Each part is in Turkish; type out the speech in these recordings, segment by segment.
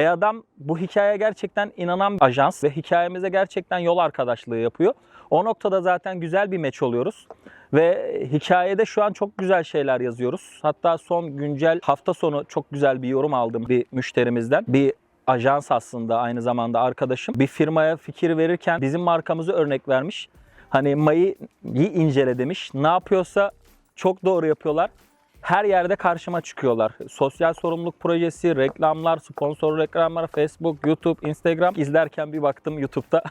E adam bu hikayeye gerçekten inanan bir ajans ve hikayemize gerçekten yol arkadaşlığı yapıyor. O noktada zaten güzel bir meç oluyoruz. Ve hikayede şu an çok güzel şeyler yazıyoruz. Hatta son güncel hafta sonu çok güzel bir yorum aldım bir müşterimizden. Bir ajans aslında aynı zamanda arkadaşım. Bir firmaya fikir verirken bizim markamızı örnek vermiş. Hani May'ı incele demiş. Ne yapıyorsa çok doğru yapıyorlar. Her yerde karşıma çıkıyorlar. Sosyal sorumluluk projesi, reklamlar, sponsor reklamlar, Facebook, YouTube, Instagram. izlerken bir baktım YouTube'da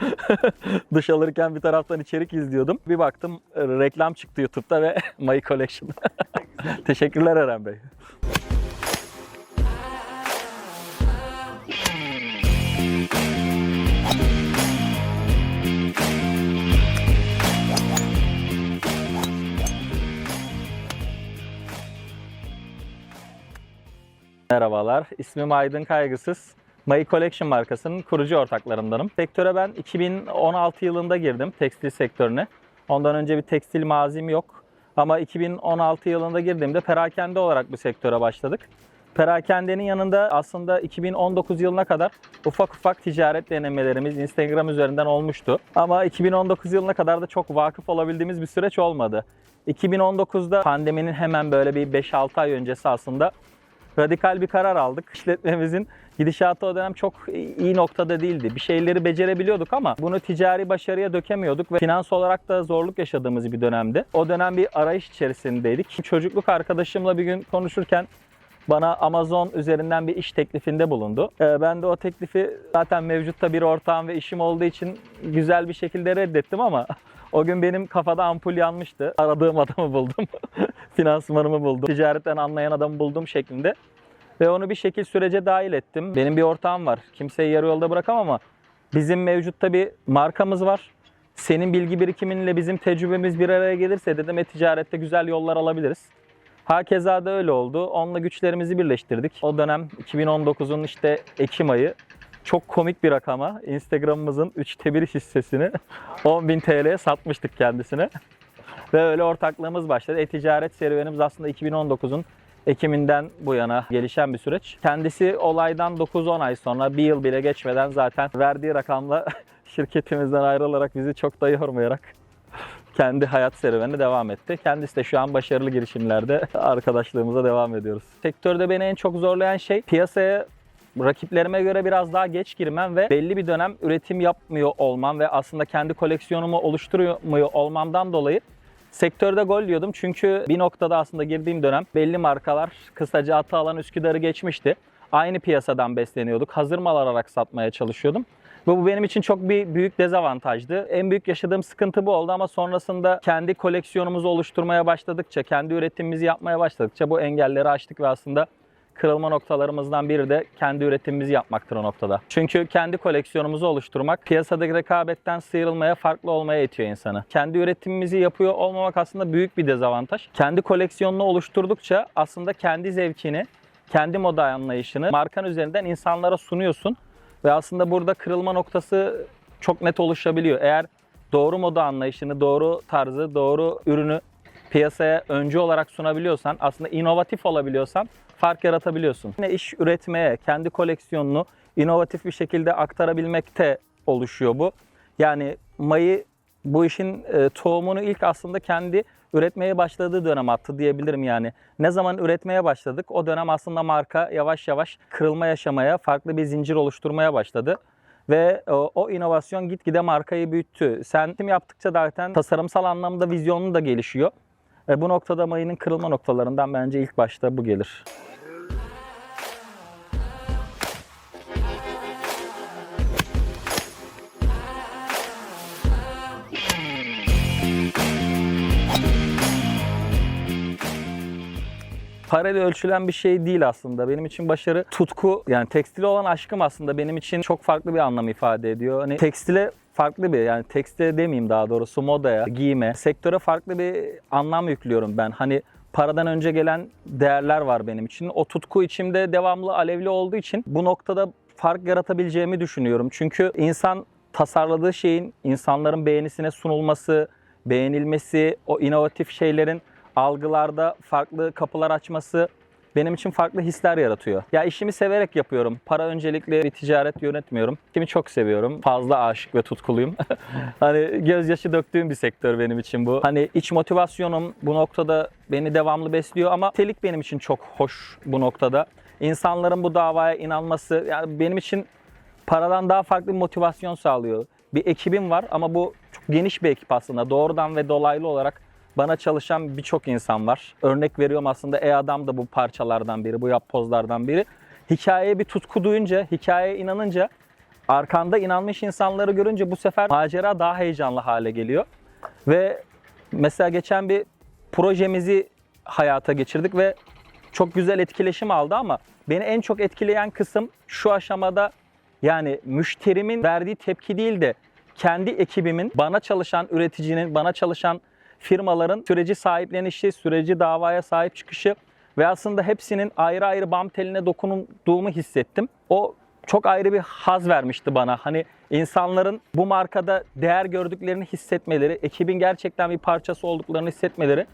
duş alırken bir taraftan içerik izliyordum. Bir baktım e, reklam çıktı YouTube'da ve My Collection. Teşekkürler Eren Bey. Merhabalar, ismim Aydın Kaygısız. My Collection markasının kurucu ortaklarındanım. Sektöre ben 2016 yılında girdim tekstil sektörüne. Ondan önce bir tekstil mazim yok. Ama 2016 yılında girdiğimde perakende olarak bu sektöre başladık. Perakendenin yanında aslında 2019 yılına kadar ufak ufak ticaret denemelerimiz Instagram üzerinden olmuştu. Ama 2019 yılına kadar da çok vakıf olabildiğimiz bir süreç olmadı. 2019'da pandeminin hemen böyle bir 5-6 ay öncesi aslında radikal bir karar aldık. İşletmemizin gidişatı o dönem çok iyi noktada değildi. Bir şeyleri becerebiliyorduk ama bunu ticari başarıya dökemiyorduk ve finans olarak da zorluk yaşadığımız bir dönemdi. O dönem bir arayış içerisindeydik. Çocukluk arkadaşımla bir gün konuşurken bana Amazon üzerinden bir iş teklifinde bulundu. Ee, Ben de o teklifi zaten mevcutta bir ortağım ve işim olduğu için güzel bir şekilde reddettim ama o gün benim kafada ampul yanmıştı. Aradığım adamı buldum. Finansmanımı buldum. Ticaretten anlayan adamı buldum şeklinde. Ve onu bir şekil sürece dahil ettim. Benim bir ortağım var. Kimseyi yarı yolda bırakamam ama bizim mevcutta bir markamız var. Senin bilgi birikiminle bizim tecrübemiz bir araya gelirse dedim e-ticarette güzel yollar alabiliriz. Hakeza da öyle oldu. Onunla güçlerimizi birleştirdik. O dönem 2019'un işte Ekim ayı çok komik bir rakama Instagram'ımızın 3'te 1 hissesini 10.000 TL'ye satmıştık kendisine. Ve öyle ortaklığımız başladı. E-ticaret serüvenimiz aslında 2019'un Ekim'inden bu yana gelişen bir süreç. Kendisi olaydan 9-10 ay sonra bir yıl bile geçmeden zaten verdiği rakamla şirketimizden ayrılarak bizi çok da yormayarak kendi hayat serüvenine devam etti. Kendisi de şu an başarılı girişimlerde arkadaşlığımıza devam ediyoruz. Sektörde beni en çok zorlayan şey piyasaya rakiplerime göre biraz daha geç girmem ve belli bir dönem üretim yapmıyor olmam ve aslında kendi koleksiyonumu oluşturmuyor olmamdan dolayı sektörde gol diyordum. Çünkü bir noktada aslında girdiğim dönem belli markalar kısaca atı alan Üsküdar'ı geçmişti. Aynı piyasadan besleniyorduk. Hazır mal alarak satmaya çalışıyordum. Ve bu benim için çok bir büyük dezavantajdı. En büyük yaşadığım sıkıntı bu oldu ama sonrasında kendi koleksiyonumuzu oluşturmaya başladıkça, kendi üretimimizi yapmaya başladıkça bu engelleri aştık ve aslında kırılma noktalarımızdan biri de kendi üretimimizi yapmaktır o noktada. Çünkü kendi koleksiyonumuzu oluşturmak piyasadaki rekabetten sıyrılmaya, farklı olmaya itiyor insanı. Kendi üretimimizi yapıyor olmamak aslında büyük bir dezavantaj. Kendi koleksiyonunu oluşturdukça aslında kendi zevkini, kendi moda anlayışını markan üzerinden insanlara sunuyorsun. Ve aslında burada kırılma noktası çok net oluşabiliyor. Eğer doğru moda anlayışını, doğru tarzı, doğru ürünü piyasaya öncü olarak sunabiliyorsan, aslında inovatif olabiliyorsan fark yaratabiliyorsun. Yine iş üretmeye, kendi koleksiyonunu inovatif bir şekilde aktarabilmekte oluşuyor bu. Yani Mayı bu işin e, tohumunu ilk aslında kendi üretmeye başladığı dönem attı diyebilirim yani. Ne zaman üretmeye başladık o dönem aslında marka yavaş yavaş kırılma yaşamaya, farklı bir zincir oluşturmaya başladı. Ve o, o inovasyon gitgide markayı büyüttü. Sen tim yaptıkça zaten tasarımsal anlamda vizyonun da gelişiyor. E, bu noktada mayının kırılma noktalarından bence ilk başta bu gelir. Parayla ölçülen bir şey değil aslında. Benim için başarı tutku yani tekstile olan aşkım aslında benim için çok farklı bir anlam ifade ediyor. Hani tekstile farklı bir yani tekstile demeyeyim daha doğrusu modaya, giyime, sektöre farklı bir anlam yüklüyorum ben. Hani paradan önce gelen değerler var benim için. O tutku içimde devamlı alevli olduğu için bu noktada fark yaratabileceğimi düşünüyorum. Çünkü insan tasarladığı şeyin insanların beğenisine sunulması, beğenilmesi, o inovatif şeylerin algılarda farklı kapılar açması benim için farklı hisler yaratıyor. Ya işimi severek yapıyorum. Para öncelikli bir ticaret yönetmiyorum. Kimi çok seviyorum. Fazla aşık ve tutkuluyum. hani gözyaşı döktüğüm bir sektör benim için bu. Hani iç motivasyonum bu noktada beni devamlı besliyor ama telik benim için çok hoş bu noktada. İnsanların bu davaya inanması yani benim için paradan daha farklı bir motivasyon sağlıyor. Bir ekibim var ama bu çok geniş bir ekip aslında. Doğrudan ve dolaylı olarak bana çalışan birçok insan var. Örnek veriyorum aslında E-Adam da bu parçalardan biri, bu yapbozlardan biri. Hikayeye bir tutku duyunca, hikayeye inanınca, arkanda inanmış insanları görünce bu sefer macera daha heyecanlı hale geliyor. Ve mesela geçen bir projemizi hayata geçirdik ve çok güzel etkileşim aldı ama beni en çok etkileyen kısım şu aşamada yani müşterimin verdiği tepki değil de kendi ekibimin, bana çalışan üreticinin, bana çalışan firmaların süreci sahiplenişi, süreci davaya sahip çıkışı ve aslında hepsinin ayrı ayrı bam teline dokunduğumu hissettim. O çok ayrı bir haz vermişti bana. Hani insanların bu markada değer gördüklerini hissetmeleri, ekibin gerçekten bir parçası olduklarını hissetmeleri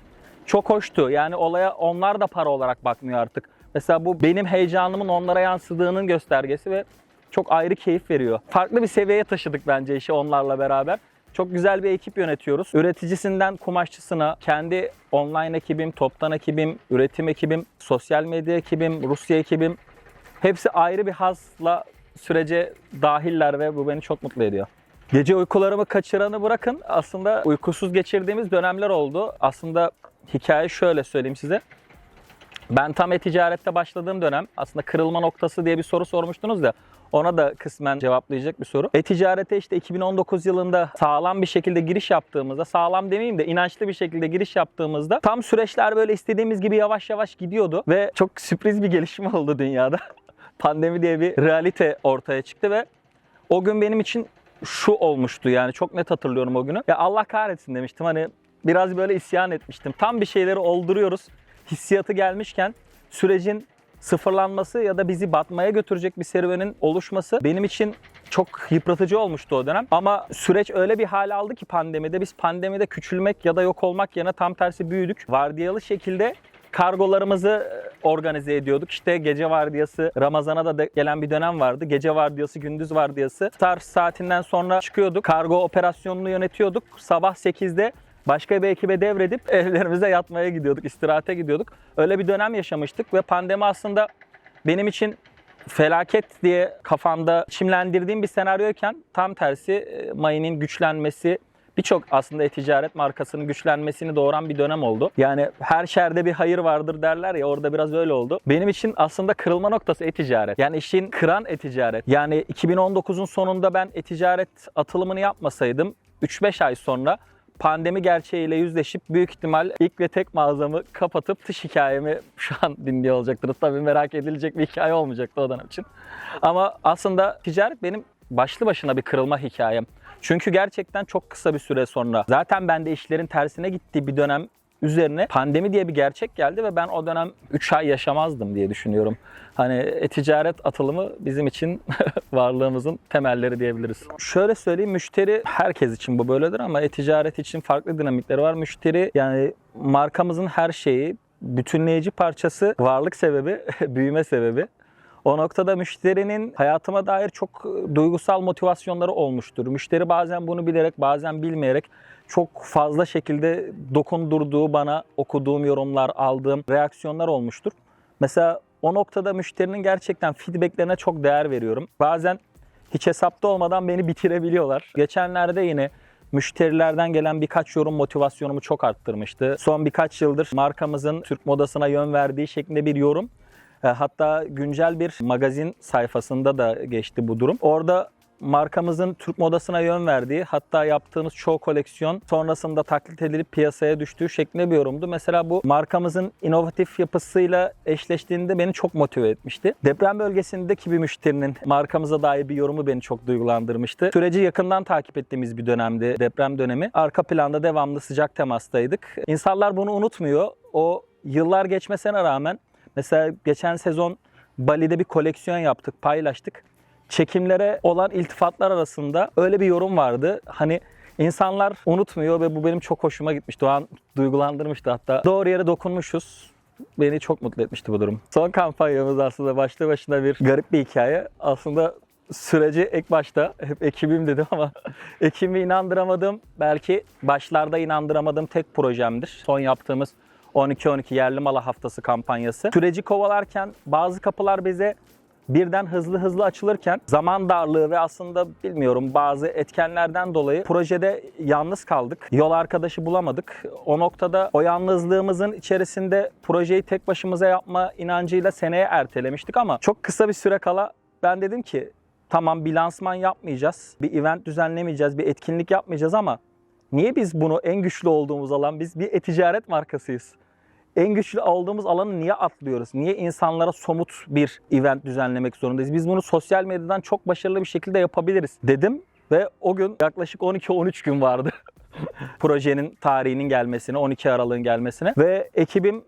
çok hoştu. Yani olaya onlar da para olarak bakmıyor artık. Mesela bu benim heyecanımın onlara yansıdığının göstergesi ve çok ayrı keyif veriyor. Farklı bir seviyeye taşıdık bence işi onlarla beraber. Çok güzel bir ekip yönetiyoruz. Üreticisinden kumaşçısına kendi online ekibim, toptan ekibim, üretim ekibim, sosyal medya ekibim, Rusya ekibim hepsi ayrı bir hazla sürece dahiller ve bu beni çok mutlu ediyor. Gece uykularımı kaçıranı bırakın. Aslında uykusuz geçirdiğimiz dönemler oldu. Aslında hikaye şöyle söyleyeyim size. Ben tam e-ticarette başladığım dönem aslında kırılma noktası diye bir soru sormuştunuz da ona da kısmen cevaplayacak bir soru. E-ticarete işte 2019 yılında sağlam bir şekilde giriş yaptığımızda, sağlam demeyeyim de inançlı bir şekilde giriş yaptığımızda tam süreçler böyle istediğimiz gibi yavaş yavaş gidiyordu ve çok sürpriz bir gelişme oldu dünyada. Pandemi diye bir realite ortaya çıktı ve o gün benim için şu olmuştu yani çok net hatırlıyorum o günü. Ya Allah kahretsin demiştim hani biraz böyle isyan etmiştim. Tam bir şeyleri olduruyoruz hissiyatı gelmişken sürecin sıfırlanması ya da bizi batmaya götürecek bir serüvenin oluşması benim için çok yıpratıcı olmuştu o dönem. Ama süreç öyle bir hal aldı ki pandemide biz pandemide küçülmek ya da yok olmak yerine tam tersi büyüdük. Vardiyalı şekilde kargolarımızı organize ediyorduk. İşte gece vardiyası Ramazan'a da de- gelen bir dönem vardı. Gece vardiyası, gündüz vardiyası. Star saatinden sonra çıkıyorduk. Kargo operasyonunu yönetiyorduk. Sabah 8'de başka bir ekibe devredip evlerimize yatmaya gidiyorduk, istirahate gidiyorduk. Öyle bir dönem yaşamıştık ve pandemi aslında benim için felaket diye kafamda çimlendirdiğim bir senaryoyken tam tersi e, mayının güçlenmesi birçok aslında e-ticaret markasının güçlenmesini doğuran bir dönem oldu. Yani her şerde bir hayır vardır derler ya orada biraz öyle oldu. Benim için aslında kırılma noktası e-ticaret. Yani işin kıran e-ticaret. Yani 2019'un sonunda ben e-ticaret atılımını yapmasaydım 3-5 ay sonra pandemi gerçeğiyle yüzleşip büyük ihtimal ilk ve tek mağazamı kapatıp dış hikayemi şu an dinliyor olacaktınız. Tabii merak edilecek bir hikaye olmayacaktı o dönem için. Ama aslında ticaret benim başlı başına bir kırılma hikayem. Çünkü gerçekten çok kısa bir süre sonra zaten ben de işlerin tersine gittiği bir dönem üzerine pandemi diye bir gerçek geldi ve ben o dönem 3 ay yaşamazdım diye düşünüyorum. Hani e-ticaret atılımı bizim için varlığımızın temelleri diyebiliriz. Şöyle söyleyeyim müşteri herkes için bu böyledir ama e-ticaret için farklı dinamikleri var. Müşteri yani markamızın her şeyi bütünleyici parçası, varlık sebebi, büyüme sebebi. O noktada müşterinin hayatıma dair çok e, duygusal motivasyonları olmuştur. Müşteri bazen bunu bilerek, bazen bilmeyerek çok fazla şekilde dokundurduğu bana okuduğum yorumlar, aldığım reaksiyonlar olmuştur. Mesela o noktada müşterinin gerçekten feedbacklerine çok değer veriyorum. Bazen hiç hesapta olmadan beni bitirebiliyorlar. Geçenlerde yine müşterilerden gelen birkaç yorum motivasyonumu çok arttırmıştı. Son birkaç yıldır markamızın Türk modasına yön verdiği şeklinde bir yorum e, Hatta güncel bir magazin sayfasında da geçti bu durum. Orada markamızın Türk modasına yön verdiği hatta yaptığımız çoğu koleksiyon sonrasında taklit edilip piyasaya düştüğü şeklinde bir yorumdu. Mesela bu markamızın inovatif yapısıyla eşleştiğinde beni çok motive etmişti. Deprem bölgesindeki bir müşterinin markamıza dair bir yorumu beni çok duygulandırmıştı. Süreci yakından takip ettiğimiz bir dönemdi deprem dönemi. Arka planda devamlı sıcak temastaydık. İnsanlar bunu unutmuyor. O yıllar geçmesine rağmen Mesela geçen sezon Bali'de bir koleksiyon yaptık, paylaştık. Çekimlere olan iltifatlar arasında öyle bir yorum vardı. Hani insanlar unutmuyor ve bu benim çok hoşuma gitmişti. O an duygulandırmıştı hatta. Doğru yere dokunmuşuz. beni çok mutlu etmişti bu durum. Son kampanyamız aslında başlı başına bir garip bir hikaye. Aslında süreci ek başta hep ekibim dedim ama ekibimi inandıramadığım belki başlarda inandıramadığım tek projemdir. Son yaptığımız 12-12 yerli mala haftası kampanyası. Süreci kovalarken bazı kapılar bize birden hızlı hızlı açılırken zaman darlığı ve aslında bilmiyorum bazı etkenlerden dolayı projede yalnız kaldık. Yol arkadaşı bulamadık. O noktada o yalnızlığımızın içerisinde projeyi tek başımıza yapma inancıyla seneye ertelemiştik ama çok kısa bir süre kala ben dedim ki tamam bir lansman yapmayacağız, bir event düzenlemeyeceğiz, bir etkinlik yapmayacağız ama niye biz bunu en güçlü olduğumuz alan biz bir e-ticaret markasıyız en güçlü olduğumuz alanı niye atlıyoruz? Niye insanlara somut bir event düzenlemek zorundayız? Biz bunu sosyal medyadan çok başarılı bir şekilde yapabiliriz dedim ve o gün yaklaşık 12-13 gün vardı projenin tarihinin gelmesine, 12 Aralık'ın gelmesine ve ekibim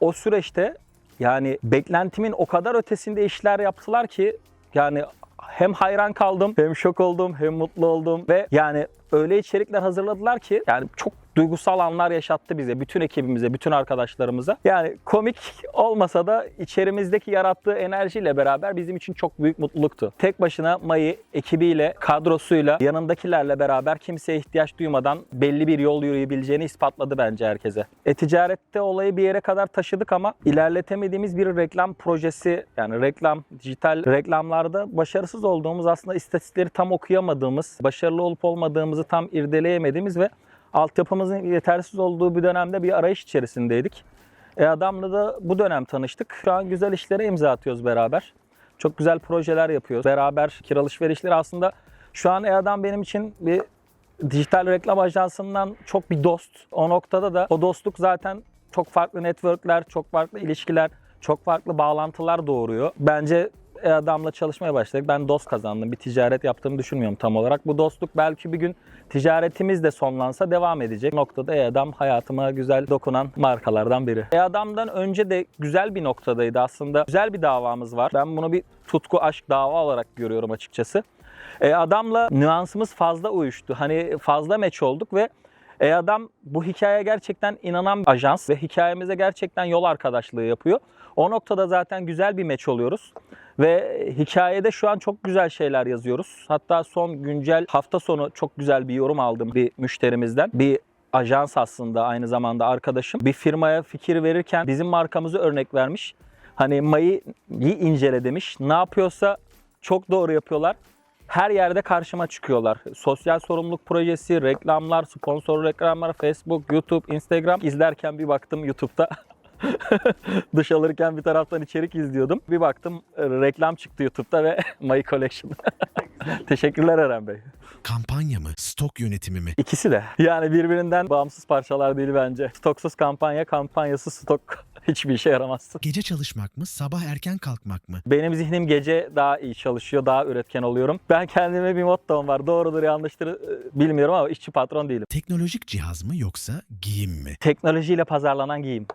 o süreçte yani beklentimin o kadar ötesinde işler yaptılar ki yani hem hayran kaldım, hem şok oldum, hem mutlu oldum ve yani öyle içerikler hazırladılar ki yani çok duygusal anlar yaşattı bize, bütün ekibimize, bütün arkadaşlarımıza. Yani komik olmasa da içerimizdeki yarattığı enerjiyle beraber bizim için çok büyük mutluluktu. Tek başına Mayı ekibiyle, kadrosuyla, yanındakilerle beraber kimseye ihtiyaç duymadan belli bir yol yürüyebileceğini ispatladı bence herkese. E-ticarette olayı bir yere kadar taşıdık ama ilerletemediğimiz bir reklam projesi yani reklam, dijital reklamlarda başarısız olduğumuz aslında istatistikleri tam okuyamadığımız, başarılı olup olmadığımızı tam irdeleyemediğimiz ve altyapımızın yetersiz olduğu bir dönemde bir arayış içerisindeydik. E adamla da bu dönem tanıştık. Şu an güzel işlere imza atıyoruz beraber. Çok güzel projeler yapıyoruz. Beraber fikir alışverişleri aslında şu an E-Adam benim için bir dijital reklam ajansından çok bir dost. O noktada da o dostluk zaten çok farklı networkler, çok farklı ilişkiler, çok farklı bağlantılar doğuruyor. Bence e-adamla çalışmaya başladık. Ben dost kazandım. Bir ticaret yaptığımı düşünmüyorum tam olarak. Bu dostluk belki bir gün ticaretimiz de sonlansa devam edecek. Noktada e-adam hayatıma güzel dokunan markalardan biri. E-adamdan önce de güzel bir noktadaydı aslında. Güzel bir davamız var. Ben bunu bir tutku aşk dava olarak görüyorum açıkçası. E, adamla nüansımız fazla uyuştu. Hani fazla meç olduk ve e, adam bu hikayeye gerçekten inanan bir ajans ve hikayemize gerçekten yol arkadaşlığı yapıyor. O noktada zaten güzel bir meç oluyoruz. Ve hikayede şu an çok güzel şeyler yazıyoruz. Hatta son güncel hafta sonu çok güzel bir yorum aldım bir müşterimizden. Bir ajans aslında aynı zamanda arkadaşım. Bir firmaya fikir verirken bizim markamızı örnek vermiş. Hani May'ı incele demiş. Ne yapıyorsa çok doğru yapıyorlar. Her yerde karşıma çıkıyorlar. Sosyal sorumluluk projesi, reklamlar, sponsor reklamlar, Facebook, YouTube, Instagram. izlerken bir baktım YouTube'da Duş alırken bir taraftan içerik izliyordum. Bir baktım e, reklam çıktı YouTube'da ve My Collection. Teşekkürler Eren Bey. Kampanya mı, stok yönetimi mi? İkisi de. Yani birbirinden bağımsız parçalar değil bence. Stoksuz kampanya, kampanyasız stok hiçbir işe yaramaz. Gece çalışmak mı, sabah erken kalkmak mı? Benim zihnim gece daha iyi çalışıyor, daha üretken oluyorum. Ben kendime bir mottom var. Doğrudur yanlıştır e, bilmiyorum ama işçi patron değilim. Teknolojik cihaz mı yoksa giyim mi? Teknolojiyle pazarlanan giyim.